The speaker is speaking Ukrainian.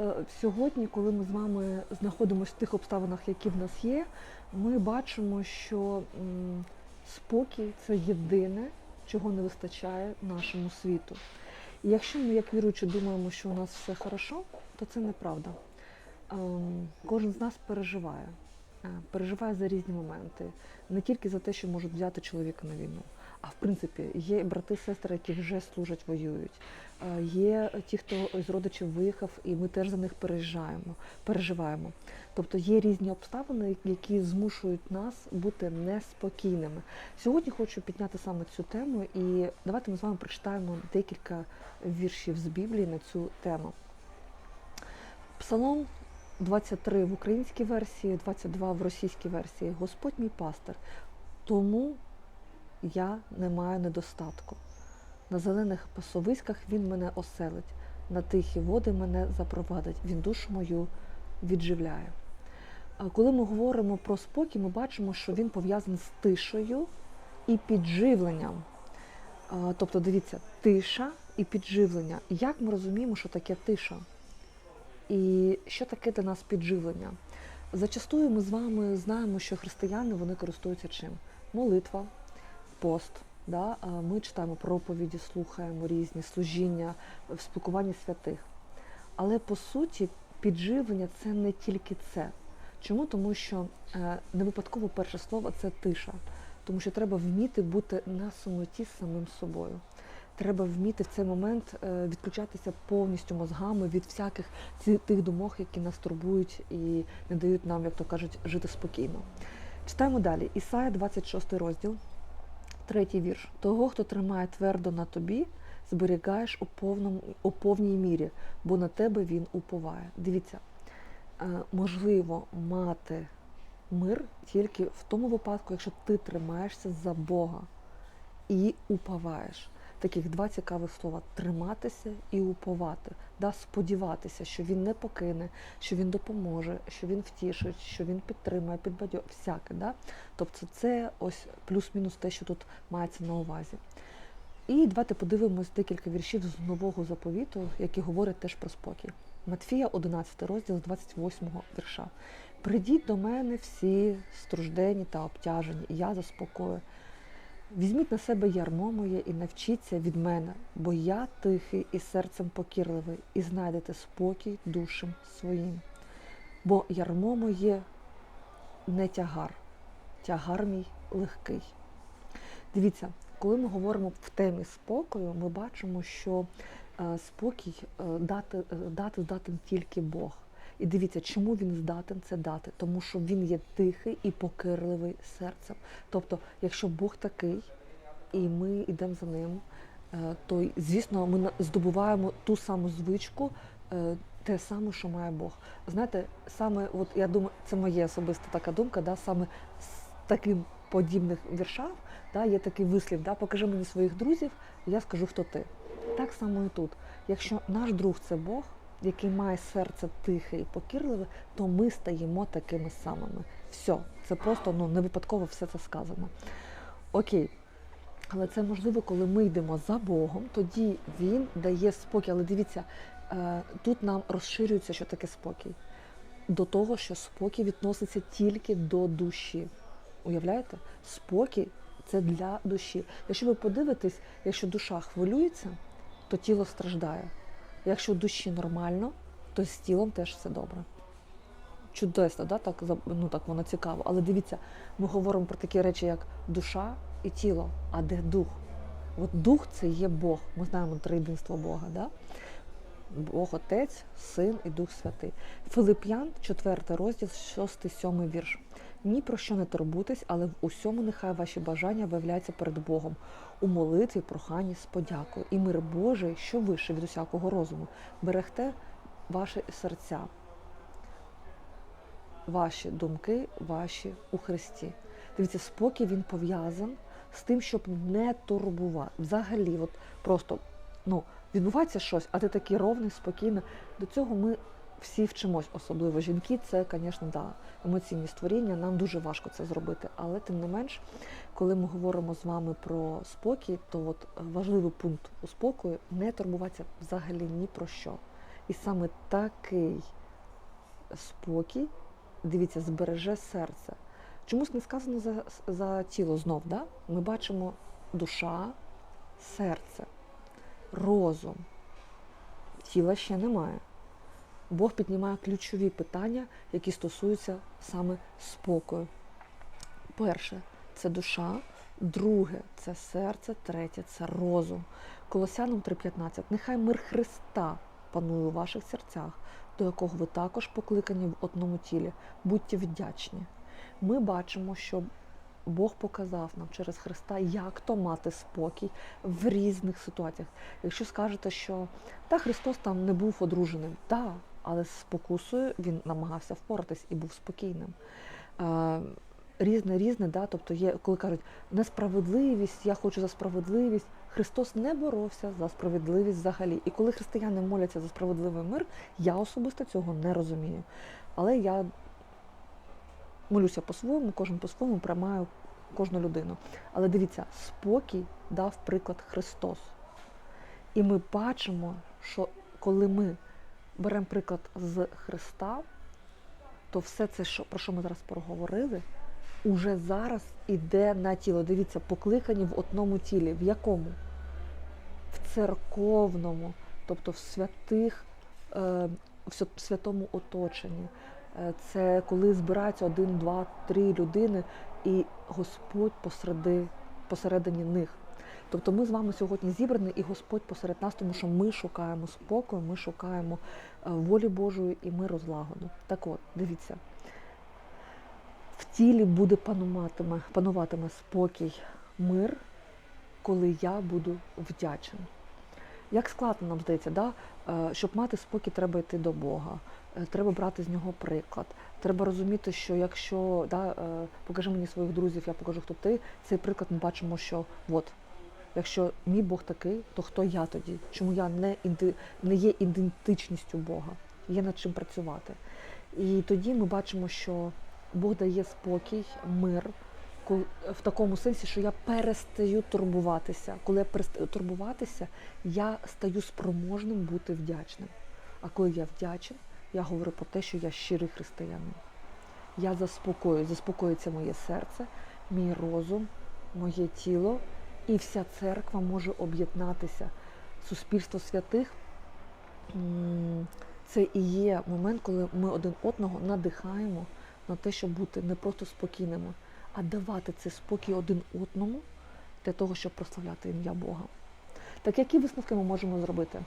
е, сьогодні, коли ми з вами знаходимося в тих обставинах, які в нас є, ми бачимо, що спокій це єдине, чого не вистачає нашому світу. І якщо ми, як віруючі, думаємо, що у нас все хорошо, то це неправда. Ем, Кожен з нас переживає, е, переживає за різні моменти, не тільки за те, що можуть взяти чоловіка на війну. А в принципі, є брати, сестри, які вже служать, воюють. Є ті, хто з родичів виїхав, і ми теж за них переїжджаємо, переживаємо. Тобто є різні обставини, які змушують нас бути неспокійними. Сьогодні хочу підняти саме цю тему, і давайте ми з вами прочитаємо декілька віршів з Біблії на цю тему. Псалом 23 в українській версії, 22 в російській версії. Господь мій пастир, тому я не маю недостатку. На зелених пасовиськах він мене оселить, на тихі води мене запровадить, він душу мою відживляє. Коли ми говоримо про спокій, ми бачимо, що він пов'язаний з тишею і підживленням. Тобто, дивіться, тиша і підживлення. Як ми розуміємо, що таке тиша? І що таке для нас підживлення? Зачастую ми з вами знаємо, що християни вони користуються чим? Молитва, пост. Да? Ми читаємо проповіді, слухаємо різні служіння в спілкуванні святих. Але по суті, підживлення це не тільки це. Чому? Тому що е, не випадково перше слово це тиша. Тому що треба вміти бути на самоті з самим собою. Треба вміти в цей момент е, відключатися повністю мозгами від всяких тих думок, які нас турбують і не дають нам, як то кажуть, жити спокійно. Читаємо далі. Ісая, 26 розділ, третій вірш. Того, хто тримає твердо на тобі, зберігаєш у, повному, у повній мірі, бо на тебе він уповає. Дивіться, е, можливо мати мир тільки в тому випадку, якщо ти тримаєшся за Бога і уповаєш. Таких два цікавих слова триматися і уповати, да, сподіватися, що він не покине, що він допоможе, що він втішить, що він підтримає, підбадьорить, всяке. Да? Тобто це ось плюс-мінус те, що тут мається на увазі. І давайте подивимось декілька віршів з нового заповіту, які говорять теж про спокій. Матфія, 11 розділ з 28 вірша. Придіть до мене всі струждені та обтяжені, і я заспокою. Візьміть на себе ярмо моє і навчіться від мене, бо я тихий і серцем покірливий, і знайдете спокій душам своїм. Бо ярмо моє не тягар, тягар мій легкий. Дивіться, коли ми говоримо в темі спокою, ми бачимо, що е, спокій е, дати, е, дати здатен тільки Бог. І дивіться, чому він здатен це дати? Тому що він є тихий і покирливий серцем. Тобто, якщо Бог такий, і ми йдемо за ним, е, то звісно ми здобуваємо ту саму звичку, е, те саме, що має Бог. Знаєте, саме, от я думаю, це моя особиста така думка, да, саме з таким подібних віршах да, є такий вислів, да, покажи мені своїх друзів, я скажу, хто ти. Так само і тут. Якщо наш друг це Бог, який має серце тихе і покірливе, то ми стаємо такими самими. Все, це просто ну, не випадково все це сказано. Окей. Але це можливо, коли ми йдемо за Богом, тоді Він дає спокій. Але дивіться, е, тут нам розширюється, що таке спокій. До того, що спокій відноситься тільки до душі. Уявляєте? Спокій це для душі. Якщо ви подивитесь, якщо душа хвилюється, то тіло страждає. Якщо душі нормально, то з тілом теж все добре. Чудесно, да? так, ну, так воно цікаво. Але дивіться, ми говоримо про такі речі, як душа і тіло. А де дух? От дух це є Бог. Ми знаємо триєдинство Бога. Да? Бог Отець, Син і Дух Святий. Филип'ян, 4 розділ, 6-7 вірш. Ні про що не турбуйтесь, але в усьому нехай ваші бажання виявляються перед Богом у молитві, проханні з подякою. І мир Божий, що вище від усякого розуму, берегте ваші серця, ваші думки, ваші у Христі. Дивіться, спокій він пов'язан з тим, щоб не турбувати. Взагалі, от просто ну, відбувається щось, а ти такий ровний, спокійний. До цього ми всі вчимось, особливо жінки. Це, звісно, да, емоційні створіння. Нам дуже важко це зробити. Але тим не менш, коли ми говоримо з вами про спокій, то от важливий пункт у спокою не турбуватися взагалі ні про що. І саме такий спокій, дивіться, збереже серце. Чомусь не сказано за, за тіло знов, да? ми бачимо душа, серце, розум. Тіла ще немає. Бог піднімає ключові питання, які стосуються саме спокою. Перше це душа, друге це серце, третє це розум. Колосянам 3.15. Нехай мир Христа панує у ваших серцях, до якого ви також покликані в одному тілі. Будьте вдячні. Ми бачимо, що Бог показав нам через Христа, як то мати спокій в різних ситуаціях. Якщо скажете, що та Христос там не був одруженим, так, але з спокусою він намагався впоратись і був спокійним. Е, Різне, різне, да, тобто є, коли кажуть несправедливість, я хочу за справедливість. Христос не боровся за справедливість взагалі. І коли християни моляться за справедливий мир, я особисто цього не розумію. Але я молюся по-своєму, кожен по-своєму приймаю кожну людину. Але дивіться, спокій дав приклад Христос. І ми бачимо, що коли ми беремо приклад з Христа, то все це, що, про що ми зараз проговорили, уже зараз іде на тіло. Дивіться, покликані в одному тілі. В якому? В церковному, тобто в святих, е, в святому оточенні. Е, Це коли збираються один, два, три людини, і Господь посереди, посередині них. Тобто ми з вами сьогодні зібрані, і Господь посеред нас, тому що ми шукаємо спокою, ми шукаємо е, волі Божої і ми розлагоду. Так от, дивіться, в тілі буде пануватиме, пануватиме спокій, мир, коли я буду вдячен. Як складно нам здається, да? Е, щоб мати спокій, треба йти до Бога, е, треба брати з нього приклад. Треба розуміти, що якщо да, покажи мені своїх друзів, я покажу, хто ти, цей приклад ми бачимо, що от, якщо мій Бог такий, то хто я тоді? Чому я не, не є ідентичністю Бога? Є над чим працювати. І тоді ми бачимо, що Бог дає спокій, мир, в такому сенсі, що я перестаю турбуватися. Коли я перестаю турбуватися, я стаю спроможним бути вдячним. А коли я вдячен, я говорю про те, що я щирий християнин. Я заспокоюю, заспокоїться моє серце, мій розум, моє тіло, і вся церква може об'єднатися. Суспільство святих це і є момент, коли ми один одного надихаємо на те, щоб бути не просто спокійними, а давати цей спокій один одному для того, щоб прославляти ім'я Бога. Так які висновки ми можемо зробити?